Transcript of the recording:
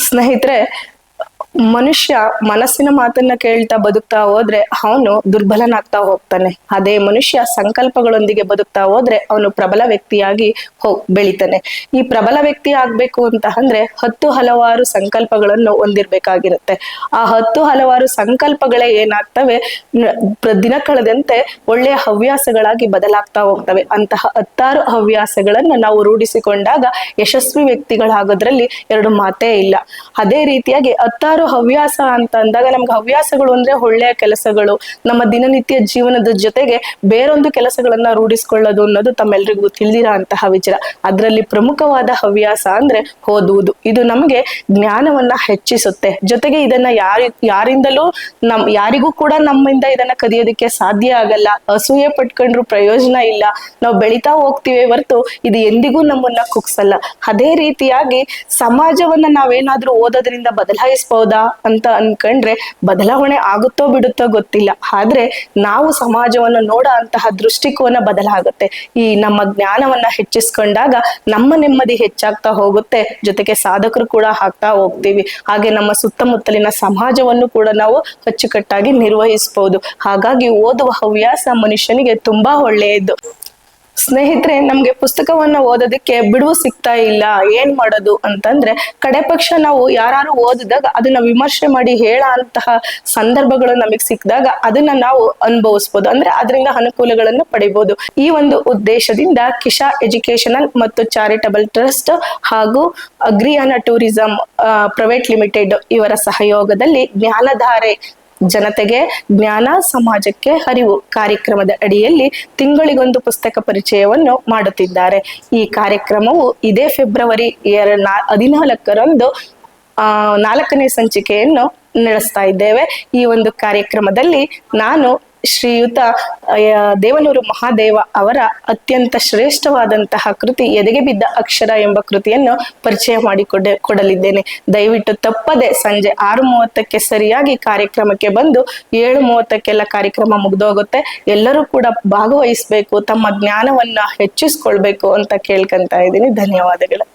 ಸ್ನೇಹಿತರೆ ಮನುಷ್ಯ ಮನಸ್ಸಿನ ಮಾತನ್ನ ಕೇಳ್ತಾ ಬದುಕ್ತಾ ಹೋದ್ರೆ ಅವನು ದುರ್ಬಲನಾಗ್ತಾ ಹೋಗ್ತಾನೆ. ಅದೇ ಮನುಷ್ಯ ಸಂಕಲ್ಪಗಳೊಂದಿಗೆ ಬದುಕ್ತಾ ಹೋದ್ರೆ ಅವನು ಪ್ರಬಲ ವ್ಯಕ್ತಿಯಾಗಿ ಹೋಗ್ ಬೆಳಿತಾನೆ. ಈ ಪ್ರಬಲ ವ್ಯಕ್ತಿ ಆಗ್ಬೇಕು ಅಂತ ಅಂದ್ರೆ ಹತ್ತು ಹಲವಾರು ಸಂಕಲ್ಪಗಳನ್ನು ಹೊಂದಿರ್ಬೇಕಾಗಿರುತ್ತೆ. ಆ ಹತ್ತು ಹಲವಾರು ಸಂಕಲ್ಪಗಳೇ ಏನಾಗ್ತವೆ? ದಿನ ಕಳೆದಂತೆ ಒಳ್ಳೆಯ ಹವ್ಯಾಸಗಳಾಗಿ ಬದಲಾಗ್ತಾ ಹೋಗ್ತವೆ. ಅಂತಹ ಹತ್ತಾರು ಹವ್ಯಾಸಗಳನ್ನ ನಾವು ರೂಢಿಸಿಕೊಂಡಾಗ ಯಶಸ್ವಿ ವ್ಯಕ್ತಿಗಳಾಗೋದ್ರಲ್ಲಿ ಎರಡು ಮಾತೇ ಇಲ್ಲ. ಅದೇ ರೀತಿಯಾಗಿ ಹತ್ತಾರು ಹವ್ಯಾಸ ಅಂತ ಅಂದಾಗ ನಮ್ಗೆ ಹವ್ಯಾಸಗಳು ಅಂದ್ರೆ ಒಳ್ಳೆಯ ಕೆಲಸಗಳು. ನಮ್ಮ ದಿನನಿತ್ಯ ಜೀವನದ ಜೊತೆಗೆ ಬೇರೊಂದು ಕೆಲಸಗಳನ್ನ ರೂಢಿಸ್ಕೊಳ್ಳೋದು ಅನ್ನೋದು ತಮ್ಮೆಲ್ರಿಗೂ ತಿಳಿದಿರೋ ಅಂತಹ ವಿಚಾರ. ಅದರಲ್ಲಿ ಪ್ರಮುಖವಾದ ಹವ್ಯಾಸ ಅಂದ್ರೆ ಓದುವುದು. ಇದು ನಮಗೆ ಜ್ಞಾನವನ್ನ ಹೆಚ್ಚಿಸುತ್ತೆ. ಜೊತೆಗೆ ಇದನ್ನ ಯಾರಿ, ಯಾರಿಂದಲೂ ನಮ್, ಯಾರಿಗೂ ಕೂಡ ನಮ್ಮಿಂದ ಇದನ್ನ ಕದಿಯೋದಕ್ಕೆ ಸಾಧ್ಯ ಆಗಲ್ಲ. ಅಸೂಯೆ ಪಟ್ಕೊಂಡ್ರು ಪ್ರಯೋಜನ ಇಲ್ಲ. ನಾವು ಬೆಳಿತಾ ಹೋಗ್ತೀವಿ ಹೊರತು ಇದು ಎಂದಿಗೂ ನಮ್ಮನ್ನ ಕುಗ್ಸಲ್ಲ. ಅದೇ ರೀತಿಯಾಗಿ ಸಮಾಜವನ್ನ ನಾವೇನಾದ್ರೂ ಓದೋದ್ರಿಂದ ಬದಲಾಯಿಸಬಹುದಾ ಅಂತ ಅನ್ಕೊಂಡ್ರೆ ಬದಲಾವಣೆ ಆಗುತ್ತೋ ಬಿಡುತ್ತೋ ಗೊತ್ತಿಲ್ಲ. ಆದ್ರೆ ನಾವು ಸಮಾಜವನ್ನು ನೋಡೋ ಅಂತಹ ದೃಷ್ಟಿಕೋನ ಬದಲಾಗುತ್ತೆ. ಈ ನಮ್ಮ ಜ್ಞಾನವನ್ನ ಹೆಚ್ಚಿಸ್ಕೊಂಡಾಗ ನಮ್ಮ ನೆಮ್ಮದಿ ಹೆಚ್ಚಾಗ್ತಾ ಹೋಗುತ್ತೆ. ಜೊತೆಗೆ ಸಾಧಕರು ಕೂಡ ಹಾಕ್ತಾ ಹೋಗ್ತೀವಿ. ಹಾಗೆ ನಮ್ಮ ಸುತ್ತಮುತ್ತಲಿನ ಸಮಾಜವನ್ನು ಕೂಡ ನಾವು ಅಚ್ಚುಕಟ್ಟಾಗಿ ನಿರ್ವಹಿಸಬಹುದು ಹಾಗಾಗಿ ಓದುವ ಹವ್ಯಾಸ ಮನುಷ್ಯನಿಗೆ ತುಂಬಾ ಒಳ್ಳೆಯದು. ಸ್ನೇಹಿತರೆ, ನಮ್ಗೆ ಪುಸ್ತಕವನ್ನ ಓದೋದಕ್ಕೆ ಬಿಡುವು ಸಿಗ್ತಾ ಇಲ್ಲ. ಏನ್ ಮಾಡೋದು ಅಂತಂದ್ರೆ, ಕಡೆ ಪಕ್ಷ ನಾವು ಯಾರು ಓದಿದಾಗ ಅದನ್ನ ವಿಮರ್ಶೆ ಮಾಡಿ ಹೇಳ ಅಂತಹ ಸಂದರ್ಭಗಳು ನಮಗ್ ಸಿಕ್ಕಿದಾಗ ಅದನ್ನ ನಾವು ಅನುಭವಿಸ್ಬೋದು. ಅಂದ್ರೆ ಅದರಿಂದ ಅನುಕೂಲಗಳನ್ನು ಪಡಿಬಹುದು ಈ ಒಂದು ಉದ್ದೇಶದಿಂದ ಕಿಶಾ ಎಜುಕೇಶನಲ್ ಮತ್ತು ಚಾರಿಟಬಲ್ ಟ್ರಸ್ಟ್ ಹಾಗೂ ಅಗ್ರಿಯಾನ ಟೂರಿಸಂ ಪ್ರೈವೇಟ್ ಲಿಮಿಟೆಡ್ ಇವರ ಸಹಯೋಗದಲ್ಲಿ ಜ್ಞಾನಧಾರೆ ಜನತೆಗೆ ಜ್ಞಾನ, ಸಮಾಜಕ್ಕೆ ಹರಿವು ಕಾರ್ಯಕ್ರಮದ ಅಡಿಯಲ್ಲಿ ತಿಂಗಳಿಗೊಂದು ಪುಸ್ತಕ ಪರಿಚಯವನ್ನು ಮಾಡುತ್ತಿದ್ದಾರೆ. ಈ ಕಾರ್ಯಕ್ರಮವು ಇದೇ ಫೆಬ್ರವರಿ ಎರಡು ಹದಿನಾಲ್ಕರಂದು ನಾಲ್ಕನೇ ಸಂಚಿಕೆಯನ್ನು ನಡೆಸ್ತಾ ಇದ್ದೇವೆ. ಈ ಒಂದು ಕಾರ್ಯಕ್ರಮದಲ್ಲಿ ನಾನು ಶ್ರೀಯುತ ದೇವನೂರು ಮಹಾದೇವ ಅವರ ಅತ್ಯಂತ ಶ್ರೇಷ್ಠವಾದಂತಹ ಕೃತಿ ಎದೆಗೆ ಬಿದ್ದ ಅಕ್ಷರ ಎಂಬ ಕೃತಿಯನ್ನು ಪರಿಚಯ ಮಾಡಿಕೊಡ ಕೊಡಲಿದ್ದೇನೆ. ದಯವಿಟ್ಟು ತಪ್ಪದೆ ಸಂಜೆ ಆರು ಮೂವತ್ತಕ್ಕೆ ಸರಿಯಾಗಿ ಕಾರ್ಯಕ್ರಮಕ್ಕೆ ಬಂದು ಏಳು ಮೂವತ್ತಕ್ಕೆಲ್ಲ ಕಾರ್ಯಕ್ರಮ ಮುಗ್ದೋಗುತ್ತೆ. ಎಲ್ಲರೂ ಕೂಡ ಭಾಗವಹಿಸಬೇಕು, ತಮ್ಮ ಜ್ಞಾನವನ್ನ ಹೆಚ್ಚಿಸ್ಕೊಳ್ಬೇಕು ಅಂತ ಕೇಳ್ಕೊಂತ ಇದ್ದೀನಿ. ಧನ್ಯವಾದಗಳು.